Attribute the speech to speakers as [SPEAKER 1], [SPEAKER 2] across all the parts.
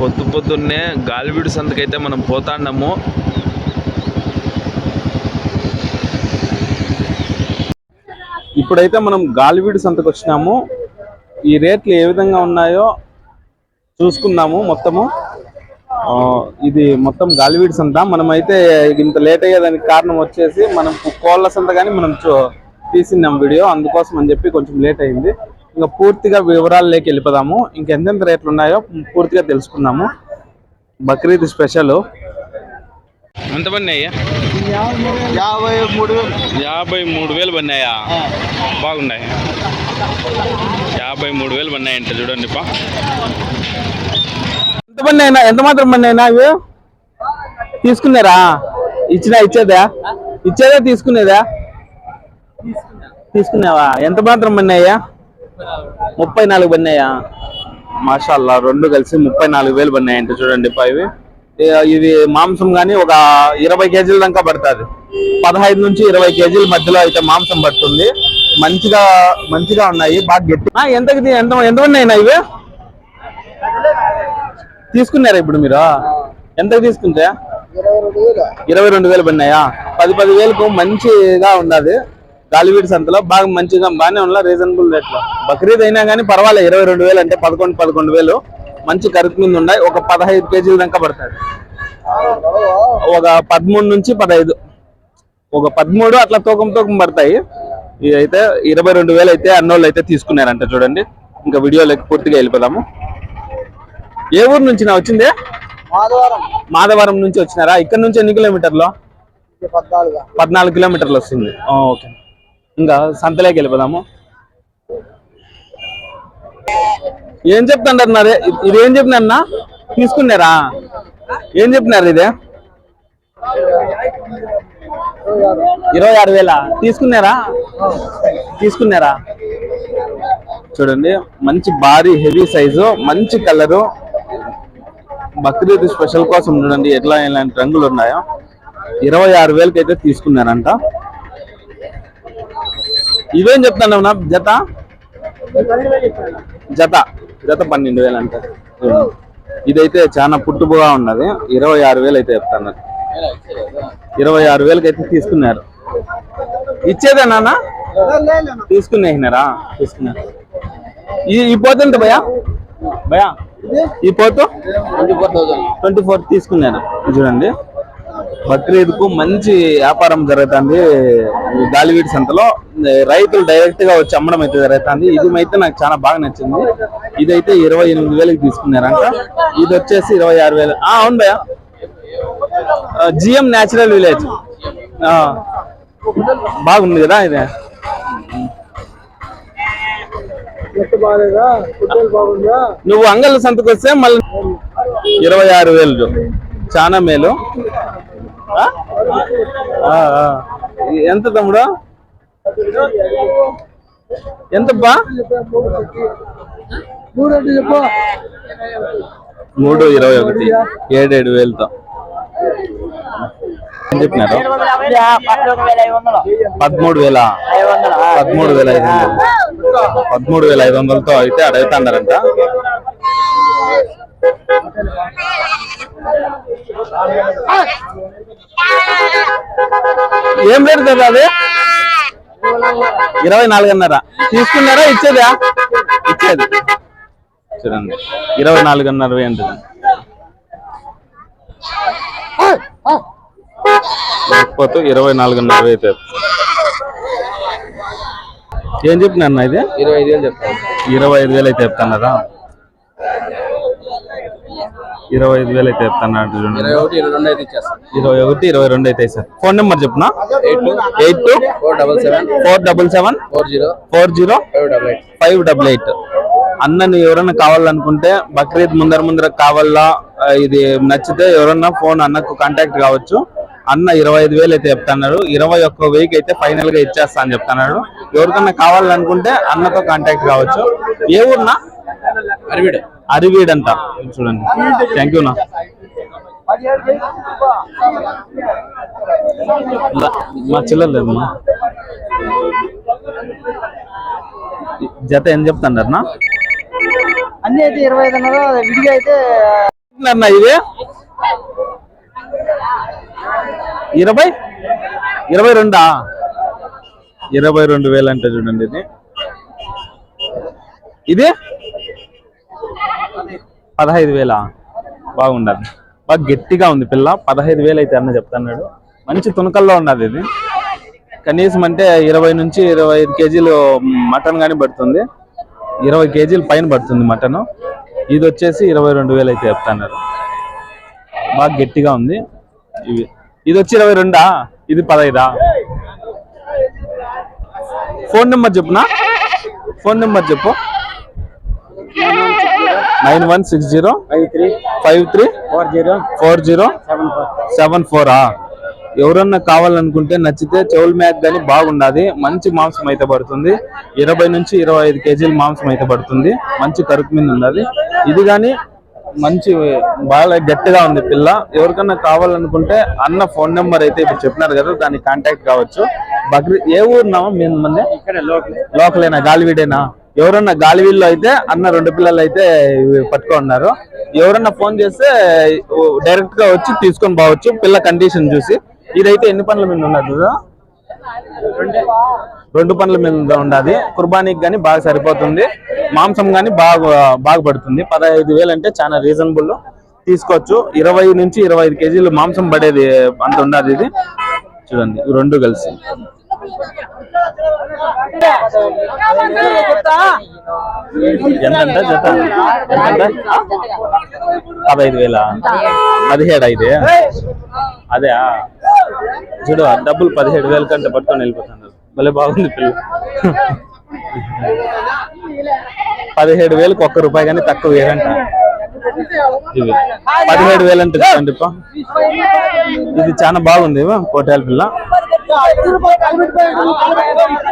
[SPEAKER 1] పొద్దు పొద్దున్నే గాలివీడు సంతకైతే మనం పోతాండము. ఇప్పుడైతే మనం గాలివీడు సంతకు వచ్చినాము ఈ రేట్లు ఏ విధంగా ఉన్నాయో చూసుకుందాము మొత్తము. ఆ, ఇది మొత్తం గాలివీడి సంత. మనమైతే ఇంత లేట్ అయ్యేదానికి కారణం వచ్చేసి మనం కోళ్ళ సంత కానీ మనం చూ- తీసినాం వీడియో. అందుకోసం అని చెప్పి కొంచెం లేట్ అయింది. ఇంకా పూర్తిగా వివరాల్లోకి వెళ్ళిపోదాము. ఇంకెంతెంత రేట్లు ఉన్నాయో పూర్తిగా తెలుసుకుందాము. బక్రీద్ స్పెషల్. ఎంత పడినాయ్యా
[SPEAKER 2] యాభై మూడు
[SPEAKER 1] యాభై మూడు వేలు పడినాయా? బాగున్నాయి. యాభై మూడు వేలు పడినాయంట చూడండి పా. ఎంత పడినాయినా ఎంత మాత్రం పడినాయినా అవి తీసుకున్నారా? ఇచ్చినా ఇచ్చేదా? ఇచ్చేదా తీసుకునేదా? తీసుకున్నావా? ఎంత మాత్రం పడినాయా? ముప్పై నాలుగు పడినాయా మాషాల్లా రెండు కలిసి ముప్పై నాలుగు వేలు పడినాయంట చూడండి పా ఇవి. ఏ- ఇది మాంసం కానీ ఒక ఇరవై కేజీల దాకా పడుతుంది. పదహైదు నుంచి ఇరవై కేజీల మధ్యలో అయితే మాంసం పడుతుంది. మంచిగా మంచిగా ఉన్నాయి బాగా గట్టి. ఎంతకి ఎంత ఎంత ఉన్నాయినా ఇవి? తీసుకున్నారా ఇప్పుడు మీరు? ఎంతకు తీసుకుంటే?
[SPEAKER 2] ఇరవై రెండు వేలు.
[SPEAKER 1] ఇరవై రెండు వేలు పడినాయా పది పది వేలకు మంచిగా ఉన్నది. గాలివీడి సంతలో బాగా మంచిగా బాగానే ఉన్న రీజనబుల్ రేట్లో బక్రీద్ అయినా కానీ పర్వాలేదు ఇరవై రెండు వేలు అంటే పదకొండు పదకొండు వేలు. మంచి కరుకు మీద ఉన్నాయి ఒక పదహైదు కేజీల దాకా పడుతుంది ఒక పదమూడు నుంచి పదహైదు. ఒక పదమూడు అట్లా తూకం తూకం పడతాయి. ఇవి అయితే ఇరవై రెండు వేలు అయితే అన్నోళ్ళు అయితే తీసుకున్నారంట చూడండి. ఇంకా వీడియోలోకి పూర్తిగా వెళ్ళిపోదాము. ఏ ఊరు నుంచి నా వచ్చింది? మాధవరం. నుంచి వచ్చినారా? ఇక్కడ నుంచి ఎన్ని కిలోమీటర్లు?
[SPEAKER 2] పద్నాలుగు.
[SPEAKER 1] కిలోమీటర్లు వస్తుంది. ఓకే. ఇంకా సంతలోకి వెళ్ళిపోదాము. ఏం చెప్తాంటారు ఇది ఏం చెప్పినారన్నా తీసుకున్నారా? ఏం చెప్పినారు ఇదే? ఇరవై ఆరు వేల? తీసుకున్నారా? తీసుకున్నారా? చూడండి మంచి భారీ హెవీ సైజు మంచి కలరు. బక్రీద్ స్పెషల్ కోసం చూడండి ఎట్లా ఇలాంటి రంగులు ఉన్నాయో. ఇరవై ఆరు వేలకి అయితే తీసుకున్నారంట. ఇవేం చెప్తాను నా జత? జత. జత పన్నెండు వేలు అంటారు ఇదైతే చాలా పుట్టుబుగా ఉన్నది. ఇరవై ఆరు వేలు అయితే చెప్తాను. ఇరవై ఆరు వేలకి అయితే తీసుకున్నారు. ఇచ్చేదే నాన్న? తీసుకునేసినారా తీసుకున్నారు. ఈ ఈ భయా భయా ఈ పోతు?
[SPEAKER 2] ట్వంటీ ఫోర్
[SPEAKER 1] తీసుకున్నాను చూడండి. బక్రీద్కు మంచి వ్యాపారం జరుగుతుంది. గాలివీడి సంతలో. రైతులు డైరెక్ట్గా వచ్చి అమ్మడం అయితే జరుగుతుంది. ఇది అయితే నాకు చాలా బాగా నచ్చింది. ఇదైతే ఇరవై ఎనిమిది వేలకి తీసుకున్నారంట. ఇది వచ్చేసి ఇరవై ఆరు వేలు. ఆ, అవును భయ జిఎం న్యాచురల్ విలేజ్. బాగుంది కదా ఇది. నువ్వు అంగళ్ళ సంతకు వస్తే మళ్ళీ ఇరవై ఆరు వేలు. చాలా మేలు. ఆ, ఆ. ఎంత తమ్ముడు? ఎంతబ్బా?
[SPEAKER 2] మూడు
[SPEAKER 1] ఇరవై ఒకటి. ఏడేడు వేలతో. ఏం చెప్పినారు? పదమూడు వేల. పదమూడు వేల ఐదు వందలు. పదమూడు వేల ఐదు వందలతో అయితే అడుగుతున్నారంట ఏం రేటు కదా అది? ఇరవై నాలుగున్నర. తీసుకున్నారా? ఇచ్చేదా? ఇచ్చేది. చూడండి. ఇరవై నాలుగున్నర వేయండి. లేకపోతే ఇరవై నాలుగున్నర అయితే ఏం చెప్పిన అన్న ఇది?
[SPEAKER 2] ఇరవై ఐదు వేలు చెప్తాను.
[SPEAKER 1] ఇరవై ఐదు వేలు అయితే చెప్తున్నారా? ఇరవై ఐదు వేలు అయితే
[SPEAKER 2] ఇరవై ఒకటి ఇరవై రెండు అయితే ఇచ్చేస్తాను.
[SPEAKER 1] ఇరవై ఒకటి ఇరవై రెండు అయితే sir phone number చెప్పునా?
[SPEAKER 2] Eight two four double seven
[SPEAKER 1] four double seven
[SPEAKER 2] four zero
[SPEAKER 1] four zero
[SPEAKER 2] five double eight.
[SPEAKER 1] Five double eight. అన్నని ఎవరైనా కావాలనుకుంటే బక్రీద్ ముందర ముందర కావాలా ఇది నచ్చితే ఎవరన్నా ఫోన్ అన్నకు కాంటాక్ట్ కావచ్చు. అన్న ఇరవై ఐదు వేలు అయితే చెప్తున్నాడు. ఇరవై ఒక్క వెయ్యికి అయితే ఫైనల్గా ఇచ్చేస్తా అని చెప్తున్నాడు. ఎవరికన్నా కావాలనుకుంటే అన్నతో కాంటాక్ట్ కావచ్చు. ఏ ఊరునా?
[SPEAKER 2] అరవిడు.
[SPEAKER 1] అరివీడ్ అంట చూడండి థ్యాంక్ యూ నా మా చిల్లర్లేదమ్మా జత ఏం చెప్తున్నారు నా
[SPEAKER 2] అన్ని అయితే ఇరవై ఐదు అన్నారు. విడిగా అయితే
[SPEAKER 1] అన్న ఇది ఇరవై? ఇరవై రెండా? ఇరవై రెండు వేలు అంటే చూడండి ఇది. ఇది? పదహైదు వేలా. బాగుండదు. బాగా గట్టిగా ఉంది పిల్ల. పదహైదు వేలు అయితే అన్న చెప్తున్నాడు. మంచి తునకల్లో ఉన్నది ఇది. కనీసం అంటే ఇరవై నుంచి ఇరవై ఐదు కేజీలు మటన్ కానీ పడుతుంది. ఇరవై కేజీలు పైన పడుతుంది మటన్. ఇది వచ్చేసి ఇరవై రెండు వేలు అయితే చెప్తున్నారు. బాగా గట్టిగా ఉంది. ఇవి. ఇది వచ్చి ఇరవై రెండా? ఇది పదహైదా? ఫోన్ నెంబర్ చెప్పునా ఫోన్ నెంబర్ చెప్పు. Nine one six zero
[SPEAKER 2] five three four zero
[SPEAKER 1] four zero
[SPEAKER 2] seven four.
[SPEAKER 1] ఎవరన్నా కావాలనుకుంటే నచ్చితే చెవుల మ్యాక్ కానీ బాగుండాది. మంచి మాంసం అయితే పడుతుంది. ఇరవై నుంచి ఇరవై ఐదు కేజీల మాంసం అయితే పడుతుంది. మంచి కరుకు మీద ఉన్నది ఇది కానీ మంచి బాగా గట్టిగా ఉంది పిల్ల. ఎవరికన్నా కావాలనుకుంటే అన్న ఫోన్ నెంబర్ అయితే ఇప్పుడు చెప్పినారు కదా దాన్ని కాంటాక్ట్ కావచ్చు. బక్రీ ఏ ఊరున్నామా మీ మంది లోకలేనా? గాలివీడేనా? ఎవరన్నా గాలివీల్లో అయితే అన్న రెండు పిల్లలు అయితే పట్టుకున్నారు ఎవరన్నా ఫోన్ చేస్తే డైరెక్ట్గా వచ్చి తీసుకొని పోవచ్చు పిల్ల కండిషన్ చూసి. ఇదైతే ఎన్ని పనుల మీద ఉన్నది ఇది? రెండు పనుల మీద ఉండాలి కుర్బానీకి కానీ బాగా సరిపోతుంది. మాంసం కానీ బాగా బాగుపడుతుంది పదహైదు వేలు అంటే చాలా రీజనబుల్ తీసుకోవచ్చు. ఇరవై నుంచి ఇరవై ఐదు కేజీలు మాంసం పడేది అంత ఉండాలి ఇది. చూడండి రెండు కలిసి. ఎంతంట జత? ఎంతంట? పదహైదు వేల? పదిహేడు ఐదు అదే చూడు ఆ డబ్బులు పదిహేడు వేల కంటే పట్టుకొని వెళ్ళిపోతున్నారు. భలే బాగుంది పిల్ల. పదిహేడు వేలకు ఒక్క రూపాయి కానీ తక్కువ వేరంట ఇవి. పదిహేడు వేలు అంటే చూడండి ఇది చాలా బాగుంది ఇవ్వ, కోటాల పిల్ల.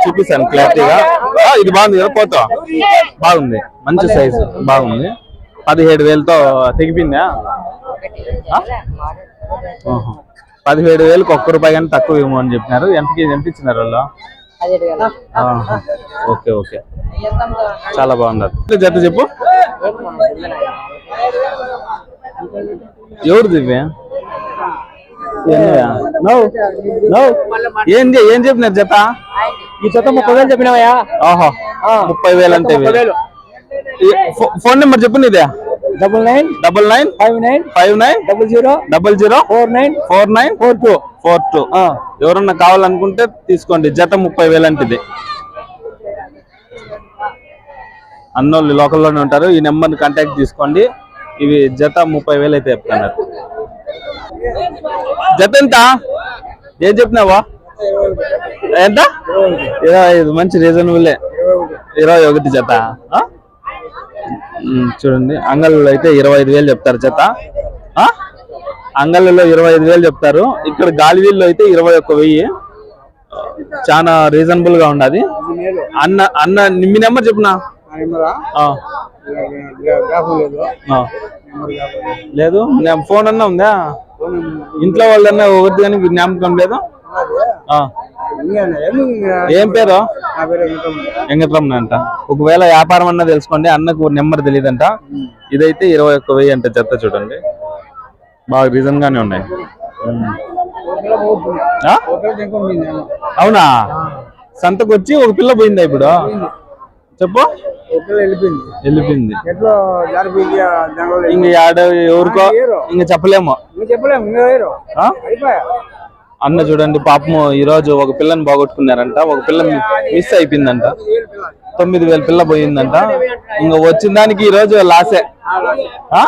[SPEAKER 1] చూపిస్తాను క్లారిటీగా. ఇది బాగుంది కదా పోతా బాగుంది. మంచి సైజు. బాగుంది. పదిహేడు వేలతో తెగిపోయిందా. పదిహేడు వేలకు ఒక్క రూపాయి కానీ తక్కువ ఇవ్వము అని చెప్పినారు. ఎంతకి ఎంత ఇచ్చినారు వాళ్ళు. Okay okay. చాలా బాగున్నారు జత చెప్పు. ఎవరిది నో ఏం చెప్పినారు జత?
[SPEAKER 2] ఈ జత ముప్పై వేలు చెప్పినావయ్యా.
[SPEAKER 1] ఆహా ముప్పై వేలు అంటే ఫోన్ నెంబర్ చెప్పు నీదే.
[SPEAKER 2] Double nine
[SPEAKER 1] double nine
[SPEAKER 2] five nine
[SPEAKER 1] five nine
[SPEAKER 2] double zero
[SPEAKER 1] double zero
[SPEAKER 2] four nine
[SPEAKER 1] four nine
[SPEAKER 2] four two.
[SPEAKER 1] Four two. ఎవరన్నా కావాలనుకుంటే తీసుకోండి. జత ముప్పై వేలు అంటే ఇది అన్నోళ్ళు లోకల్లోనే ఉంటారు. ఈ నెంబర్ని కాంటాక్ట్ తీసుకోండి. ఇవి జత ముప్పై వేలు అయితే చెప్తున్నారు. జత ఎంత ఏం చెప్పినావా? ఎంత? ఇరవై ఐదు. మంచి రీజనబుల్లే ఇరవై ఒకటి జత. చూడండి. అంగళ్ళలో అయితే ఇరవై ఐదు వేలు చెప్తారు జత? అంగళ్ళలో ఇరవై ఐదు వేలు చెప్తారు. ఇక్కడ గాలివీల్లో అయితే ఇరవై ఒక్క వెయ్యి. చాలా రీజనబుల్గా ఉండదు అన్న అన్న మీ నెంబర్ చెప్పునా. లేదు. ఫోన్ అన్నా ఉందా? ఇంట్లో వాళ్ళన్నా ఒకటి కానీ జ్ఞాపకం లేదు. ఏం పేరు? వెంకటరమణ. అంట. ఒకవేళ వ్యాపారం అన్నా తెలుసుకోండి అన్నకు నెంబర్ తెలియదంట ఇదైతే ఇరవై ఒక్క వెయ్యి అంట చెత్త చూడండి. బాగా రీజన్ గానే ఉన్నాయి? అవునా? సంతకు వచ్చి ఒక పిల్ల పోయిందా ఇప్పుడు? చెప్పు.
[SPEAKER 2] వెళ్ళిపోయింది? ఎట్లా
[SPEAKER 1] ఇంక ఆడ ఎవరికో ఇంక చెప్పలేము.
[SPEAKER 2] చెప్పలేము
[SPEAKER 1] అన్న చూడండి పాపము ఈ రోజు ఒక పిల్లని బాగొట్టుకున్నారంట. ఒక పిల్ల మిస్ అయిపోయిందంట. తొమ్మిది వేల పిల్ల పోయిందంట. ఇంకా వచ్చిన దానికి ఈ రోజు లాసే. ఆ?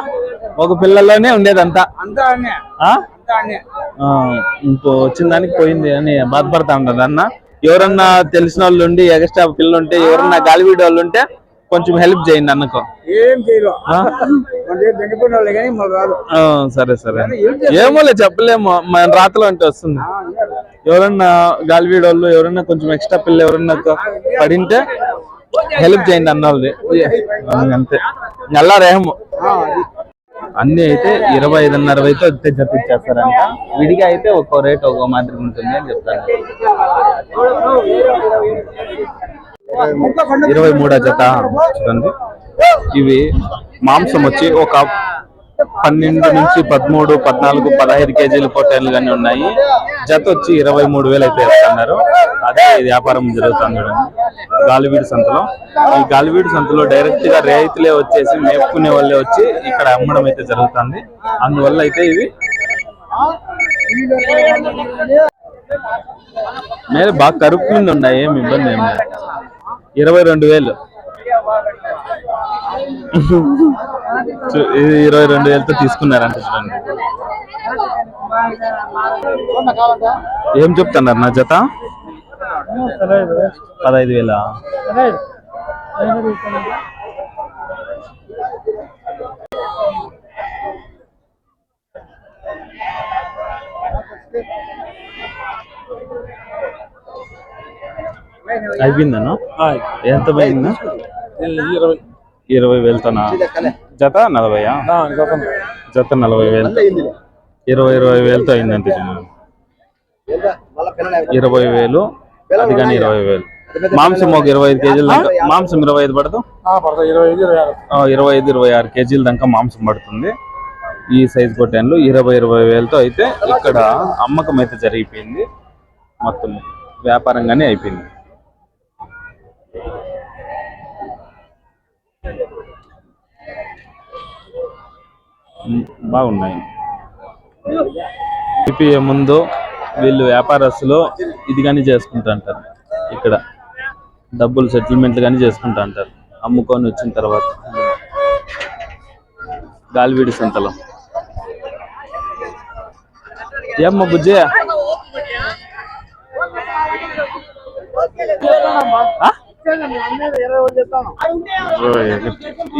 [SPEAKER 1] ఒక పిల్లలోనే ఉండేదంతా ఆ, ఇంకో వచ్చిన దానికి పోయింది అని బాధపడతా ఉంటారు అన్న. ఎవరన్నా తెలిసిన వాళ్ళు ఉండి ఎక్స్ట్రా పిల్లలు ఉంటే ఎవరన్నా గాలివీడి వాళ్ళు ఉంటే కొంచెం హెల్ప్ చేయండి అన్నకు
[SPEAKER 2] ఏం
[SPEAKER 1] సరే సరే ఏమోలే చెప్పలేము మన రాతలో అంటే వస్తుంది ఎవరన్నా గాలివీడి వాళ్ళు ఎవరన్నా కొంచెం ఎక్స్ట్రా పిల్ల ఎవరన్నా పడింటే హెల్ప్ చేయండి అన్న అంతే నల్లా రేహము అన్ని అయితే ఇరవై ఐదున్నర అయితే వస్తే జత ఇచ్చేస్తారంట విడిగా అయితే ఒక్కో రేట్ ఒక్కో మాదిరి ఉంటుంది అని చెప్తాను ఇరవై మూడో జత చూడండి ఇవి మాంసం వచ్చి ఒక పన్నెండు నుంచి పదమూడు పద్నాలుగు పదహైదు కేజీల పొట్టేలు కానీ ఉన్నాయి. జత వచ్చి ఇరవై మూడు వేలు అయితే వేస్తున్నారు అదే వ్యాపారం జరుగుతుంది చూడండి గాలివీడి సంతలో. ఈ గాలివీడి సంతలో డైరెక్ట్గా రైతులే వచ్చేసి మేపుకునే వాళ్ళే వచ్చి ఇక్కడ అమ్మడం అయితే జరుగుతుంది. అందువల్ల అయితే ఇవి మేలు బాగా కరుపు మీద ఉన్నాయి ఏమి ఇబ్బంది ఏమి లేదు. ఇరవై రెండు వేలు. ఇది ఇరవై రెండు వేలతో తీసుకున్నారంట చూడండి. ఏం చెప్తున్నారు నా జత? పదహైదు వేల. అయిపోయిందన్నా ఎంత పోయిందా?
[SPEAKER 2] ఇరవై.
[SPEAKER 1] ఇరవై వేలతోనా జత నలభైయా? జత నలభై వేలు ఇరవై ఇరవై వేలతో అయిందంటే జనం. ఇరవై వేలు అది కానీ ఇరవై వేలు. మాంసం ఒక ఇరవై ఐదు కేజీల దాకా మాంసం ఇరవై ఐదు పడదు?
[SPEAKER 2] ఇరవై ఐదు ఇరవై ఆరు.
[SPEAKER 1] కేజీల దాకా మాంసం పడుతుంది. ఈ సైజ్ పొట్టాన్లు ఇరవై ఇరవై వేలతో అయితే ఇక్కడ అమ్మకం అయితే జరిగిపోయింది. మొత్తం వ్యాపారంగానే అయిపోయింది. బాగున్నాయి. అయిపోయే ముందు వీళ్ళు వ్యాపారస్తులు ఇది కానీ చేసుకుంటా అంటారు ఇక్కడ డబ్బులు సెటిల్మెంట్లు కానీ చేసుకుంటా అంటారు అమ్ముకొని వచ్చిన తర్వాత. గాలివీడి సంతలో. ఏమ్మ బుజ్జి?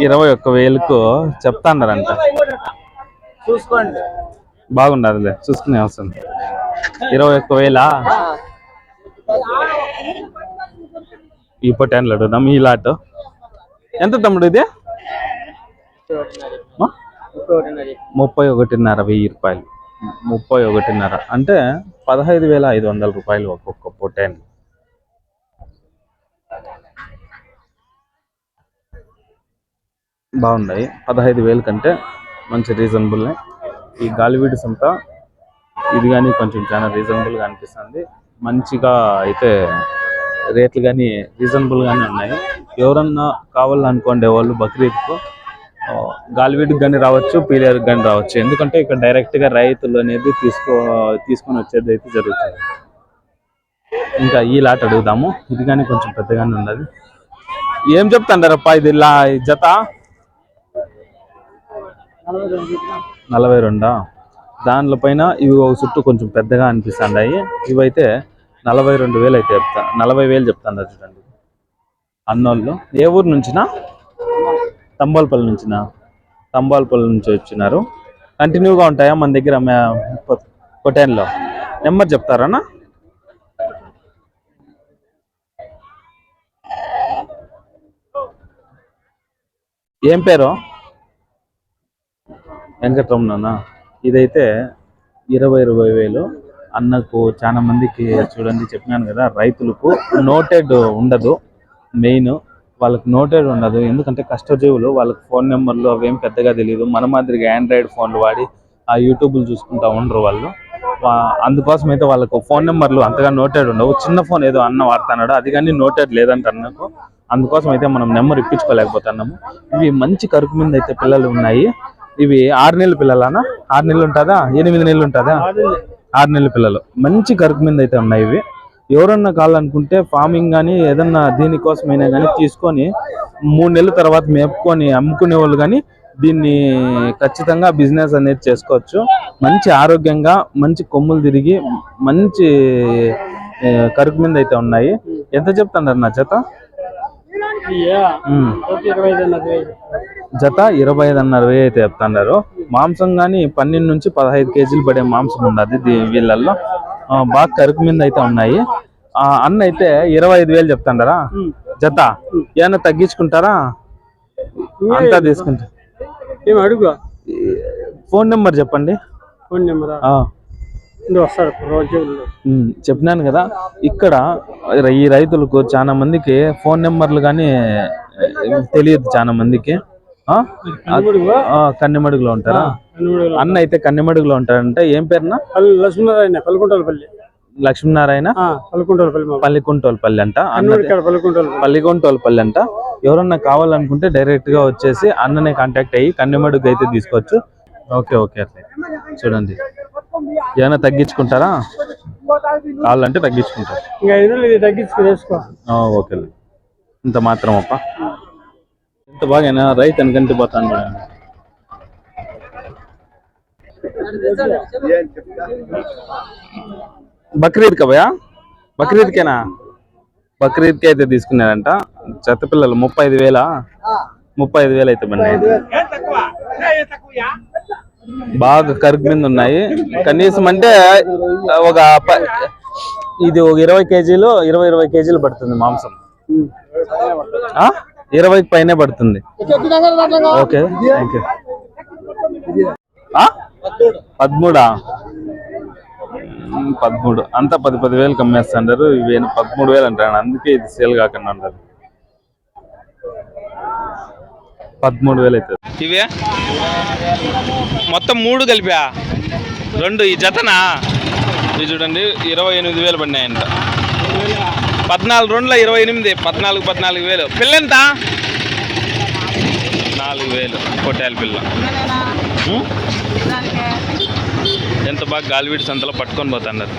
[SPEAKER 1] ఇరవై ఒక్క వేలకు చెప్తాన్నారంట
[SPEAKER 2] చూసుకోండి.
[SPEAKER 1] బాగుండదులే చూసుకునే అవసరం ఇరవై ఒక్క వేలా? ఈ పొట్టాన్లు అడుగుదాం ఈ లాట్. ఎంత తమ్ముడు ఇది? ముప్పై ఒకటిన్నర వెయ్యి రూపాయలు. ముప్పై ఒకటిన్నర. అంటే పదహైదు వేల ఐదు వందల రూపాయలు ఒక్కొక్క పొటాన్ బాగున్నాయి. పదహైదు వేల కంటే మంచి రీజనబుల్ ఈ గాలివీడి సంత ఇది కానీ కొంచెం చాలా రీజనబుల్గా అనిపిస్తుంది. మంచిగా అయితే రేట్లు కానీ రీజనబుల్గానే ఉన్నాయి. ఎవరన్నా కావాలనుకోండి వాళ్ళు బక్రీద్కు ఆ, గాలివీడికి కానీ రావచ్చు పీలేరుకు కానీ రావచ్చు. ఎందుకంటే ఇక్కడ డైరెక్ట్గా రైతులు అనేది తీసుకో తీసుకొని వచ్చేది అయితే జరుగుతుంది. ఇంకా ఈ లాట్ అడుగుదాము. ఇది కానీ కొంచెం పెద్దగానే ఉన్నది. ఏం చెప్తాండారప్ప ఇది ఇలా జత? నలభై రెండా? దానిలో పైన ఇవి ఒక చుట్టూ కొంచెం పెద్దగా అనిపిస్తున్నాయి ఇవైతే నలభై రెండు వేలు అయితే చెప్తా. నలభై వేలు చెప్తాను చూడండి. అన్నోళ్ళు. ఏ ఊరు నుంచినా? తంబాలపల్లి నుంచినా? తంబాలపల్లి నుంచి వచ్చినారు. కంటిన్యూగా ఉంటాయా? మన దగ్గర కొటైన్లో. నెంబర్ చెప్తారన్నా ఏం పేరు? వెంకటరమణ ఇదైతే ఇరవై ఇరవై వేలు. అన్నకు చాలా మందికి చూడండి చెప్పినాను కదా రైతులకు నోటెడ్ ఉండదు. మెయిన్ వాళ్ళకి నోటెడ్ ఉండదు. ఎందుకంటే కష్టజీవులు వాళ్ళకి ఫోన్ నెంబర్లు అవేం పెద్దగా తెలియదు మన మాదిరిగా ఆండ్రాయిడ్ ఫోన్లు వాడి ఆ యూట్యూబ్లు చూసుకుంటా ఉండరు వాళ్ళు. అందుకోసం అయితే వాళ్ళకు ఫోన్ నెంబర్లు అంతగా నోటెడ్ ఉండవు. చిన్న ఫోన్ ఏదో అన్న వాడుతున్నాడు అది కానీ నోటెడ్ లేదంట అన్నకు. అందుకోసం అయితే మనం నెంబర్ ఇప్పించుకోలేకపోతున్నాము. ఇవి మంచి కరుకు మీద అయితే పిల్లలు ఉన్నాయి. ఇవి ఆరు నెలల పిల్లలనా? ఆరు నెలలు ఉంటుందా? ఎనిమిది నెలలు ఉంటుందా? ఆరు నెలల పిల్లలు. మంచి కరుకు మీద అయితే ఉన్నాయి ఇవి. ఎవరన్నా కావాలనుకుంటే ఫార్మింగ్ కానీ ఏదన్నా దీనికోసమైనా కానీ తీసుకొని మూడు నెలల తర్వాత మేపుకొని అమ్ముకునే వాళ్ళు కానీ దీన్ని ఖచ్చితంగా బిజినెస్ అనేది చేసుకోవచ్చు. మంచి ఆరోగ్యంగా మంచి కొమ్ములు తిరిగి మంచి కరుకు మీద అయితే ఉన్నాయి. ఎంత చెప్తున్నారు నా చేత జత.
[SPEAKER 2] ఇరవై ఐదు
[SPEAKER 1] ఐదున్నర వెయ్యి అయితే చెప్తున్నారు మాంసం కానీ పన్నెండు నుంచి పదహైదు కేజీలు పడే మాంసం ఉన్నది వీళ్ళల్లో. బాగా కరుకు మీద అయితే ఉన్నాయి. ఆ, అన్న అయితే ఇరవై ఐదు వేలు చెప్తాండారా? జత ఏమన్నా తగ్గించుకుంటారా? అంతా తీసుకుంటా.
[SPEAKER 2] ఏమి అడుగు.
[SPEAKER 1] ఫోన్ నెంబర్ చెప్పండి.
[SPEAKER 2] ఫోన్ నెంబరా? వస్తారు రోజు
[SPEAKER 1] ఉమ్, చెప్పినాను కదా ఇక్కడ ఈ రైతులకు చాలా మందికి ఫోన్ నెంబర్లు కానీ తెలియదు చాలా మందికి. కన్నెమడుగులో ఉంటారా? అన్న అయితే కన్నెమడుగులో ఉంటారంటే ఏం పేరున?
[SPEAKER 2] లక్ష్మీనారాయణ పల్లికుంటలపల్లి.
[SPEAKER 1] లక్ష్మీనారాయణ?
[SPEAKER 2] పల్లికుంటలపల్లి
[SPEAKER 1] అంట.
[SPEAKER 2] పల్లికుంటలపల్లి.
[SPEAKER 1] అంట. ఎవరన్నా కావాలనుకుంటే డైరెక్ట్గా వచ్చేసి అన్ననే కాంటాక్ట్ అయ్యి కన్నెమడుగు అయితే తీసుకోవచ్చు. ఓకే ఓకే చూడండి. ఏమైనా తగ్గించుకుంటారా? కావాలంటే తగ్గించుకుంటారు.
[SPEAKER 2] ఇంకా ఐదు వందలు ఇది తగ్గించుకుని వేసుకో.
[SPEAKER 1] ఆ, ఓకే ఇంత మాత్రం అప్ప. ఇంత బాగా రైతు అనుకంటే పోతాను. బక్రీద్ కబయా బక్రీద్కేనా? బక్రీద్కి అయితే తీసుకున్నారంట. చెత్త పిల్లలు ముప్పై ఐదు వేల? ముప్పై ఐదు వేలు అయితే బండి బాగా కరుకు మీద ఉన్నాయి. కనీసం అంటే ఒక ప- ఇది ఒక ఇరవై కేజీలు ఇరవై ఇరవై కేజీలు పడుతుంది మాంసం. ఆ? పైనే పడుతుంది. ఓకే థ్యాంక్ యూ పదమూడా? పదమూడు. అంతా పది పది వేలు కమ్మేస్తుంటారు. ఇవి పదమూడు వేలు అంటారు. అందుకే ఇది సేల్ కాకుండా ఉండదు. పదమూడు వేలు అవుతుంది ఇవే? మొత్తం మూడు కలిపా? రెండు ఈ జతనా? ఇది చూడండి ఇరవై ఎనిమిది వేలు పడినాయంట. పద్నాలుగు రెండుల ఇరవై ఎనిమిది పద్నాలుగు పద్నాలుగు వేలు. పిల్ల ఎంత? నాలుగు వేలు పొట్టాల పిల్ల. ఎంత బాగా గాలివీడి సంతలో పట్టుకొని పోతున్నారు